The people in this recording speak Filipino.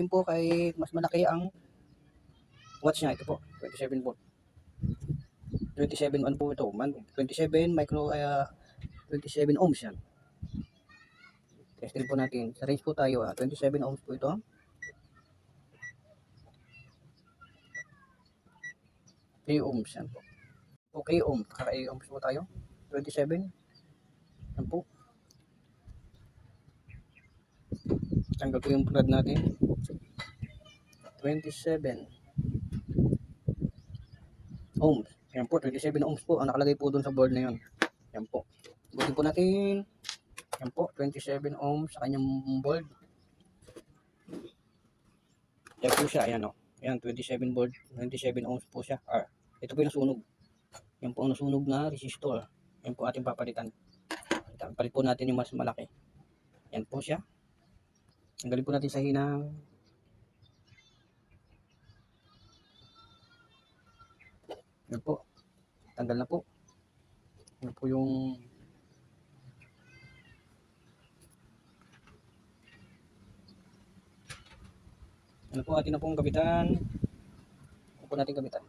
Yun po kay mas malaki ang watch niya. Ito po, 27 volt. 27 ano po ito. Man, 27 micro, uh, 27 ohms yan. Testin po natin. Sa range po tayo, ah, 27 ohms po ito. K ohms yan po. Okay ohms. Kaka ohms po tayo. 27. Yan po. Tanggal po yung plug natin. 27 ohms. Yan po, 27 ohms po. Ang nakalagay po dun sa board na yun. Yan po. Buti po natin. Yan po, 27 ohms sa kanyang board. Yan po siya, ayan o. Ayan, 27 volt, 27 ohms po siya. R. Ito po yung nasunog. Yan po ang nasunog na resistor. Yan po ating papalitan. Palit po natin yung mas malaki. Yan po siya. Tanggalin po natin sa hinang. Yan po. Tanggal na po. Yan po yung Ano po atin na pong kapitan? Ano po natin kapitan?